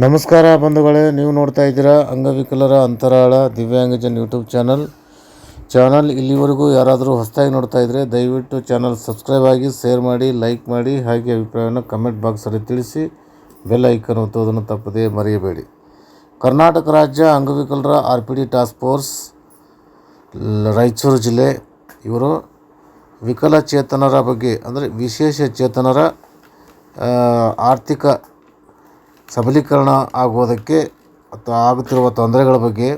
ನಮಸ್ಕಾರ ಬಂಧುಗಳೇ, ನೀವು ನೋಡ್ತಾ ಇದ್ದೀರಾ ಅಂಗವಿಕಲರ ಅಂತರಾಳ ದಿವ್ಯಾಂಗಜನ್ ಯೂಟ್ಯೂಬ್ ಚಾನಲ್. ಚಾನಲ್ ಇಲ್ಲಿವರೆಗೂ ಯಾರಾದರೂ ಹೊಸದಾಗಿ ನೋಡ್ತಾ ಇದ್ದರೆ ದಯವಿಟ್ಟು ಚಾನಲ್ ಸಬ್ಸ್ಕ್ರೈಬ್ ಆಗಿ, ಶೇರ್ ಮಾಡಿ, ಲೈಕ್ ಮಾಡಿ, ಹಾಗೆ ಅಭಿಪ್ರಾಯವನ್ನು ಕಮೆಂಟ್ ಬಾಕ್ಸಲ್ಲಿ ತಿಳಿಸಿ, ಬೆಲ್ ಐಕನ್ ಒತ್ತುವುದನ್ನು ತಪ್ಪದೇ ಮರೆಯಬೇಡಿ. ಕರ್ನಾಟಕ ರಾಜ್ಯ ಅಂಗವಿಕಲರ R P D task force Raichur ಜಿಲ್ಲೆ. ಇವರು ವಿಕಲಚೇತನರ ಬಗ್ಗೆ, ಅಂದರೆ ವಿಶೇಷ ಚೇತನರ ಆರ್ಥಿಕ ಸಬಲೀಕರಣ ಆಗುವುದಕ್ಕೆ ಅಥವಾ ಆಗುತ್ತಿರುವ ತೊಂದರೆಗಳ ಬಗ್ಗೆ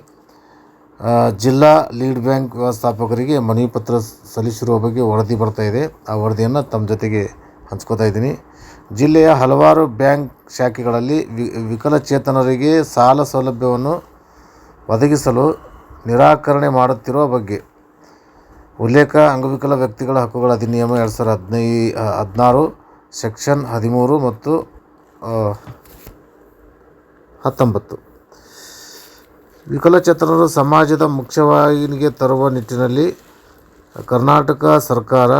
ಜಿಲ್ಲಾ ಲೀಡ್ ಬ್ಯಾಂಕ್ ವ್ಯವಸ್ಥಾಪಕರಿಗೆ ಮನವಿ ಪತ್ರ ಸಲ್ಲಿಸಿರುವ ಬಗ್ಗೆ ವರದಿ ಬರ್ತಾ ಇದೆ. ಆ ವರದಿಯನ್ನು ತಮ್ಮ ಜೊತೆಗೆ ಹಂಚ್ಕೋತಾ ಇದ್ದೀನಿ. ಜಿಲ್ಲೆಯ ಹಲವಾರು ಬ್ಯಾಂಕ್ ಶಾಖೆಗಳಲ್ಲಿ ವಿ, ವಿಕಲಚೇತನರಿಗೆ ಸಾಲ ಸೌಲಭ್ಯವನ್ನು ಒದಗಿಸಲು ನಿರಾಕರಣೆ ಮಾಡುತ್ತಿರುವ ಬಗ್ಗೆ, ಉಲ್ಲೇಖ ಅಂಗವಿಕಲ ವ್ಯಕ್ತಿಗಳ ಹಕ್ಕುಗಳ ಅಧಿನಿಯಮ ಎರಡು ಸಾವಿರದ ಹದಿನೈ ಹದಿನಾರು, ಸೆಕ್ಷನ್ ಹದಿಮೂರು ಮತ್ತು ಹತ್ತೊಂಬತ್ತು. ವಿಕಲಚೇತನರು ಸಮಾಜದ ಮುಖ್ಯವಾಹಿನಿಗೆ ತರುವ ನಿಟ್ಟಿನಲ್ಲಿ ಕರ್ನಾಟಕ ಸರ್ಕಾರ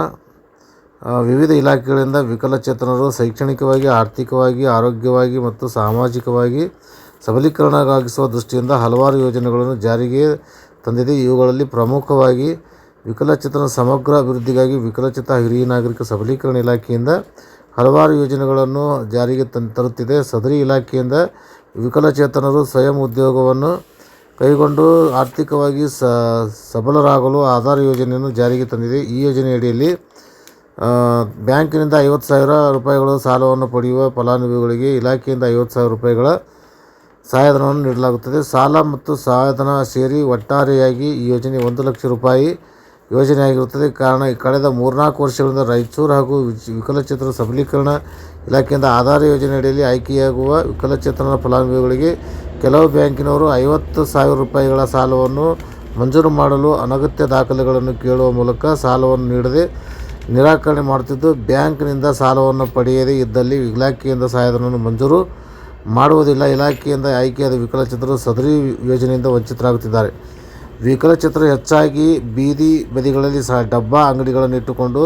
ವಿವಿಧ ಇಲಾಖೆಗಳಿಂದ ವಿಕಲಚೇತನರು ಶೈಕ್ಷಣಿಕವಾಗಿ, ಆರ್ಥಿಕವಾಗಿ, ಆರೋಗ್ಯವಾಗಿ ಮತ್ತು ಸಾಮಾಜಿಕವಾಗಿ ಸಬಲೀಕರಣಗಾಗಿಸುವ ದೃಷ್ಟಿಯಿಂದ ಹಲವಾರು ಯೋಜನೆಗಳನ್ನು ಜಾರಿಗೆ ತಂದಿದೆ. ಇವುಗಳಲ್ಲಿ ಪ್ರಮುಖವಾಗಿ ವಿಕಲಚೇತನ ಸಮಗ್ರ ಅಭಿವೃದ್ಧಿಗಾಗಿ ವಿಕಲಚೇತ ಹಿರಿಯ ನಾಗರಿಕ ಸಬಲೀಕರಣ ಇಲಾಖೆಯಿಂದ ಹಲವಾರು ಯೋಜನೆಗಳನ್ನು ಜಾರಿಗೆ ತನ್ ತರುತ್ತಿದೆ. ಸದರಿ ಇಲಾಖೆಯಿಂದ ವಿಕಲಚೇತನರು ಸ್ವಯಂ ಉದ್ಯೋಗವನ್ನು ಕೈಗೊಂಡು ಆರ್ಥಿಕವಾಗಿ ಸಬಲರಾಗಲು ಆಧಾರ್ ಯೋಜನೆಯನ್ನು ಜಾರಿಗೆ ತಂದಿದೆ. ಈ ಯೋಜನೆಯಡಿಯಲ್ಲಿ ಬ್ಯಾಂಕಿನಿಂದ ಐವತ್ತು ಸಾವಿರ ರೂಪಾಯಿಗಳು ಸಾಲವನ್ನು ಪಡೆಯುವ ಫಲಾನುಭವಿಗಳಿಗೆ ಇಲಾಖೆಯಿಂದ ಐವತ್ತು ಸಾವಿರ ರೂಪಾಯಿಗಳ ಸಹಾಯಧನವನ್ನು ನೀಡಲಾಗುತ್ತದೆ. ಸಾಲ ಮತ್ತು ಸಹಾಯಧನ ಸೇರಿ ಒಟ್ಟಾರೆಯಾಗಿ ಈ ಯೋಜನೆ ಒಂದು ಲಕ್ಷ ರೂಪಾಯಿ ಯೋಜನೆಯಾಗಿರುತ್ತದೆ ಕಾರಣ ಕಳೆದ ಮೂರ್ನಾಲ್ಕು ವರ್ಷಗಳಿಂದ ರಾಯಚೂರು ಹಾಗೂ ವಿಕಲಚೇತನ ಸಬಲೀಕರಣ ಇಲಾಖೆಯಿಂದ ಆಧಾರ ಯೋಜನೆಯಡಿಯಲ್ಲಿ ಆಯ್ಕೆಯಾಗುವ ವಿಕಲಚೇತನ ಫಲಾನುಭವಿಗಳಿಗೆ ಕೆಲವು ಬ್ಯಾಂಕಿನವರು ಐವತ್ತು ಸಾವಿರ ರೂಪಾಯಿಗಳ ಸಾಲವನ್ನು ಮಂಜೂರು ಮಾಡಲು ಅನಗತ್ಯ ದಾಖಲೆಗಳನ್ನು ಕೇಳುವ ಮೂಲಕ ಸಾಲವನ್ನು ನೀಡದೆ ನಿರಾಕರಣೆ ಮಾಡುತ್ತಿದ್ದು, ಬ್ಯಾಂಕ್ನಿಂದ ಸಾಲವನ್ನು ಪಡೆಯದೇ ಇದ್ದಲ್ಲಿ ಇಲಾಖೆಯಿಂದ ಸಹಾಯಧನವನ್ನು ಮಂಜೂರು ಮಾಡುವುದಿಲ್ಲ. ಇಲಾಖೆಯಿಂದ ಆಯ್ಕೆಯಾದ ವಿಕಲಚೇತನರು ಸದರಿ ಯೋಜನೆಯಿಂದ ವಂಚಿತರಾಗುತ್ತಿದ್ದಾರೆ. ವಿಕಲಚೇತನರು ಹೆಚ್ಚಾಗಿ ಬೀದಿ ಬದಿಗಳಲ್ಲಿ ಸಹ ಡಬ್ಬಾ ಅಂಗಡಿಗಳನ್ನು ಇಟ್ಟುಕೊಂಡು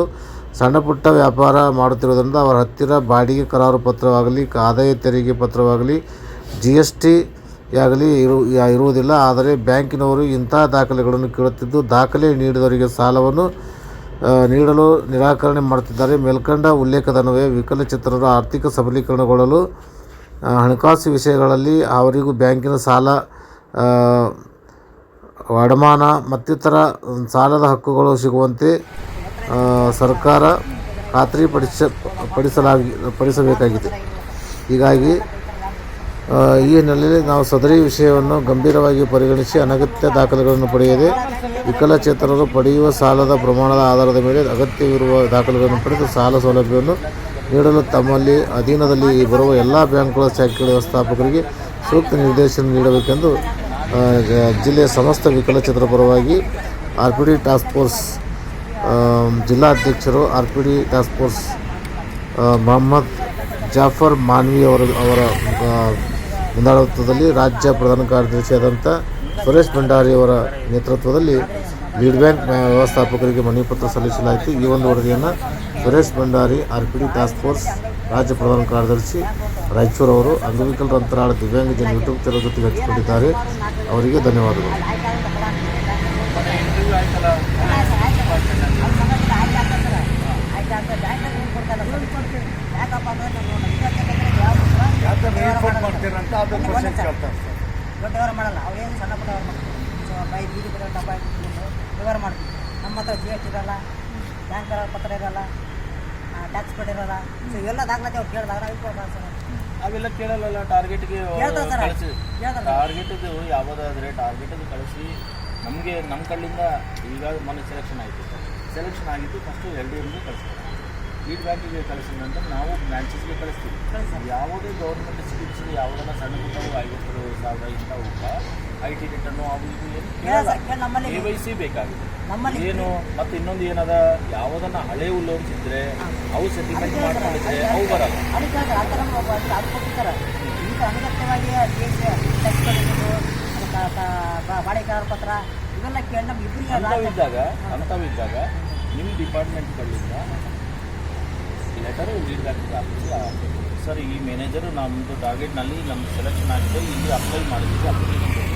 ಸಣ್ಣ ಪುಟ್ಟ ವ್ಯಾಪಾರ ಮಾಡುತ್ತಿರುವುದರಿಂದ ಅವರ ಹತ್ತಿರ ಬಾಡಿಗೆ ಕರಾರು ಪತ್ರವಾಗಲಿ, ಆದಾಯ ತೆರಿಗೆ ಪತ್ರವಾಗಲಿ ಜಿ ಎಸ್ ಟಿ ಆಗಲಿ ಇರು ಇರುವುದಿಲ್ಲ. ಆದರೆ ಬ್ಯಾಂಕಿನವರು ಇಂಥ ದಾಖಲೆಗಳನ್ನು ಕೇಳುತ್ತಿದ್ದು ದಾಖಲೆ ನೀಡಿದವರಿಗೆ ಸಾಲವನ್ನು ನೀಡಲು ನಿರಾಕರಣೆ ಮಾಡುತ್ತಿದ್ದಾರೆ. ಮೇಲ್ಕಂಡ ಉಲ್ಲೇಖದನ್ವಯ ವಿಕಲಚೇತನರು ಆರ್ಥಿಕ ಸಬಲೀಕರಣಗೊಳ್ಳಲು ಹಣಕಾಸು ವಿಷಯಗಳಲ್ಲಿ ಅವರಿಗೂ ಬ್ಯಾಂಕಿನ ಸಾಲ ಅಡಮಾನ ಮತ್ತಿತರ ಸಾಲದ ಹಕ್ಕುಗಳು ಸಿಗುವಂತೆ ಸರ್ಕಾರ ಖಾತ್ರಿಪಡಿಸ ಪಡಿಸಲಾಗಿ, ಪಡಿಸಬೇಕಾಗಿದೆ. ಹೀಗಾಗಿ ಈ ಹಿನ್ನೆಲೆಯಲ್ಲಿ ನಾವು ಸದರಿ ವಿಷಯವನ್ನು ಗಂಭೀರವಾಗಿ ಪರಿಗಣಿಸಿ ಅನಗತ್ಯ ದಾಖಲೆಗಳನ್ನು ಪಡೆಯದೆ ವಿಕಲಚೇತನರು ಪಡೆಯುವ ಸಾಲದ ಪ್ರಮಾಣದ ಆಧಾರದ ಮೇಲೆ ಅಗತ್ಯವಿರುವ ದಾಖಲೆಗಳನ್ನು ಪಡೆದು ಸಾಲ ಸೌಲಭ್ಯವನ್ನು ನೀಡಲು ತಮ್ಮಲ್ಲಿ, ಅಧೀನದಲ್ಲಿ ಬರುವ ಎಲ್ಲ ಬ್ಯಾಂಕ್ಗಳ ಶಾಖೆಗಳ ವ್ಯವಸ್ಥಾಪಕರಿಗೆ ಸೂಕ್ತ ನಿರ್ದೇಶನ ನೀಡಬೇಕೆಂದು ಜಿಲ್ಲೆಯ ಸಮಸ್ತ ವಿಕಲಚೇತರ ಪರವಾಗಿ R P D task force ಜಿಲ್ಲಾ ಜಿಲ್ಲಾಧ್ಯಕ್ಷರು R P D task force Mohammed Jafar Manvi ಅವರ ಅವರ ಮುಂದಾಳತ್ವದಲ್ಲಿ ರಾಜ್ಯ ಪ್ರಧಾನ ಕಾರ್ಯದರ್ಶಿಯಾದಂಥ ಸುರೇಶ್ ಭಂಡಾರಿ ಅವರ ನೇತೃತ್ವದಲ್ಲಿ ಲೀಡ್ ಬ್ಯಾಂಕ್ ವ್ಯವಸ್ಥಾಪಕರಿಗೆ ಮನವಿ ಪತ್ರ ಸಲ್ಲಿಸಲಾಯಿತು. ಈ ಒಂದು ವರದಿಯನ್ನು Suresh Bhandari R P D task force ರಾಜ್ಯ ಪ್ರಧಾನ ಕಾರ್ಯದರ್ಶಿ ರಾಯಚೂರು ಅವರು ಅಂಗವಿಕಲರ ಅಂತರಾಳ ದಿವ್ಯಾಂಗಜನ ಯೂಟ್ಯೂಬ್ ಚಾನಲ್ ಜೊತೆಗೆ ಹಂಚಿಕೊಂಡಿದ್ದಾರೆ. ಅವರಿಗೆ ಧನ್ಯವಾದಗಳು. ದೊಡ್ಡವರು ಮಾಡಲ್ಲ ಅವ್ರೇನು ಸಣ್ಣ ಪುಟ್ಟ ವ್ಯವಹಾರ ಮಾಡ್ತಾರೆ ಸೊ ಬೈ ಬೀದಿ ಬಿಡೋ ಡಬ್ಬ ವ್ಯವಹಾರ ಮಾಡ್ತೀವಿ ನಮ್ಮ ಹತ್ರ ಜಿ ಎಸ್ ಇರಲ್ಲ ಬ್ಯಾಂಕ್ ಪತ್ರ ಇರಲ್ಲ ಟ್ಯಾಕ್ಸ್ ಕೊಟ್ಟಿರಲ್ಲ ಸೊ ಇವೆಲ್ಲ ದಾಖಲಾತಿ ಅವ್ರು ಕೇಳಿದಾಗ ನಾವು ಕೊಡ್ತಾರೆ ಸರ್ ಅವೆಲ್ಲ ಕೇಳಲ್ಲ ಟಾರ್ಗೆಟ್ಗೆ ಕಳಿಸಿ. ಟಾರ್ಗೆಟ್ದು ಯಾವುದಾದ್ರೆ ಟಾರ್ಗೆಟ್ ಕಳಿಸಿ. ನಮಗೆ ನಮ್ಮ ಕಡೆಯಿಂದ ಈಗ ಮೊನ್ನೆ ಸೆಲೆಕ್ಷನ್ ಆಯಿತು ಸೆಲೆಕ್ಷನ್ ಆಗಿದ್ದು ಫಸ್ಟು ಎಲ್ ಡಿ ಎಮ್ಗೆ ಕಳಿಸ್ತಾರೆ ಬ್ಯಾಂಕಿಗೆ ಕಳಿಸಿದ ನಂತರ ನಾವು ಬ್ರಾಂಚಸ್ಗೆ ಕಳಿಸ್ತೀವಿ. ಯಾವುದೇ ಗೌರ್ಮೆಂಟ್ ಸ್ಕೀಮ್ಸ್ಗೆ ಯಾವುದನ್ನ ಸಣ್ಣ ಪುಟ್ಟವು ಐವತ್ತು ಸಾವಿರ ಇಂಥವು ಐ ಟಿ ರಿಟರ್ನು ಅವು ಇದು ಏನು ಕೇಳ ಸರ್ ಕೇಳಿ ನಮ್ಮಲ್ಲಿ ಕೆ ವೈ ಸಿ ಬೇಕಾಗಿದೆ ನಮ್ಮಲ್ಲಿ ಏನು ಮತ್ತೆ ಇನ್ನೊಂದು ಏನದ ಯಾವುದನ್ನ ಹಳೆ ಲೋನ್ಸ್ ಇದ್ರೆ ಅವು ಸೆಟಲ್ಮೆಂಟ್ ಮಾಡ್ಕೊಂಡಿದ್ರೆ ಅವು ಬರಲ್ಲ ಅದಕ್ಕಾಗಿ ಆ ಥರ ಅದು ಕೊಟ್ಟಿರ್ತಾರೆ ಈಗ ಅನಗತ್ಯವಾಗಿ G S T tax paid ಇರ್ಬೋದು ಅದಕ್ಕೆ ಕ- ಬ- ಬಾಡಿಗೆ ಕರಾರು ಪತ್ರ ಇವೆಲ್ಲ ಕೇಳಿ ನಮ್ಗೆ ಇಬ್ಬರಿಗೆ ಅಂಥವಿದ್ದಾಗ ಅಂಥವಿದ್ದಾಗ ನಿಮ್ಮ ಡಿಪಾರ್ಟ್ಮೆಂಟ್ಗಳಿಂದ ಲೆಟರು ಆಫೀಸಿಗೆ ಸರ್ ಈ ಮ್ಯಾನೇಜರು ನಮ್ಮದು ಟಾರ್ಗೆಟ್ನಲ್ಲಿ ನಮ್ಮ ಸೆಲೆಕ್ಷನ್ ಆಗಿದೆ ಇಲ್ಲಿ ಅಪ್ಲೈ ಮಾಡಿದ್ದೀವಿ ಅಪ್ಲೈ ಕೊಟ್ಟಿದ್ದೀವಿ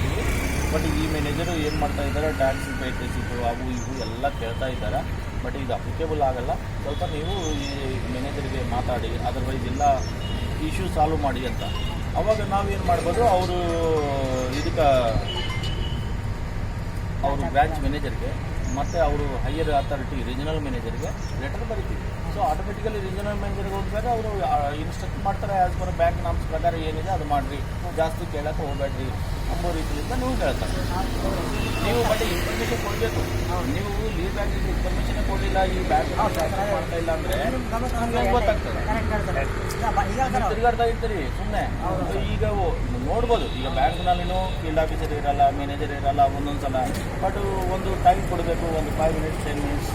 ಬಟ್ ಈ ಮ್ಯಾನೇಜರು ಏನು ಮಾಡ್ತಾ ಇದ್ದಾರೆ ಟ್ಯಾಕ್ಸ್ ಪೇಟೆಸಿಟ್ಟು ಅವು ಇವು ಎಲ್ಲ ಕೇಳ್ತಾ ಇದ್ದಾರೆ. ಬಟ್ ಇದು ಅಪ್ಲಿಕೇಬಲ್ ಆಗಲ್ಲ. ಸ್ವಲ್ಪ ನೀವು ಈ ಮ್ಯಾನೇಜರ್ಗೆ ಮಾತಾಡಿ ಅದರ್ವೈಸ್ ಎಲ್ಲ ಇಶ್ಯೂ ಸಾಲ್ವ್ ಮಾಡಿ ಅಂತ. ಅವಾಗ ನಾವೇನು ಮಾಡ್ಬೋದು, ಅವರು, ಇದಕ್ಕೆ ಅವರು ಬ್ರಾಂಚ್ ಮ್ಯಾನೇಜರ್ಗೆ ಮತ್ತು ಅವರು ಹೈಯರ್ ಅಥಾರಿಟಿ ರೀಜನಲ್ ಮ್ಯಾನೇಜರ್ಗೆ ಲೆಟರ್ ಬರೀತೀವಿ. ಸೊ ಆಟೋಮೆಟಿಕಲಿ ರೀಜನಲ್ ಮ್ಯಾನೇಜರ್ಗೆ ಹೋದಾಗ ಅವರು ಇನ್ಸ್ಟ್ರಕ್ಟ್ ಮಾಡ್ತಾರೆ ಆ್ಯಸ್ ಪರ್ ಬ್ಯಾಂಕ್ ನಾಮ್ಸ್ ಪ್ರಕಾರ ಏನಿದೆ, ಅದು ಮಾಡಿರಿ. ಜಾಸ್ತಿ ಕೇಳೋಕ್ಕೆ ಹೋಗಬೇಡ್ರಿ. ಅಂಬೋ ರೀತಿಯಿಂದ ನೀವು ಹೇಳ್ತಾರೆ ನೀವು ಬಟ್ ಇನ್ಫಾರ್ಮೇಷನ್ ಕೊಡಬೇಕು. ನೀವು ಈ ಬ್ಯಾಂಕಿಗೆ ಇನ್ಫಾರ್ಮೇಷನ್ ಕೊಡಲಿಲ್ಲ ಈ ಬ್ಯಾಂಕ್ ಮಾಡ್ತಾ ಇಲ್ಲ ಅಂದ್ರೆ ನಮ್ಗೆ ಗೊತ್ತಾಗ್ತದೆ. ತಿರುಗಾಡ್ತಾ ಇರ್ತೀರಿ ಸುಮ್ಮನೆ ಈಗ ನೋಡ್ಬೋದು. ಈಗ ಬ್ಯಾಂಕ್ನಲ್ಲಿನೂ ಫೀಲ್ಡ್ ಆಫೀಸರ್ ಇರಲ್ಲ ಮ್ಯಾನೇಜರ್ ಇರಲ್ಲ ಒಂದೊಂದು ಸಲ ಬಟ್ ಒಂದು ಟೈಮ್ ಕೊಡಬೇಕು ಒಂದು ಫೈವ್ ಮಿನಿಟ್ಸ್ ಟೆನ್ ಮಿನಿಟ್ಸ್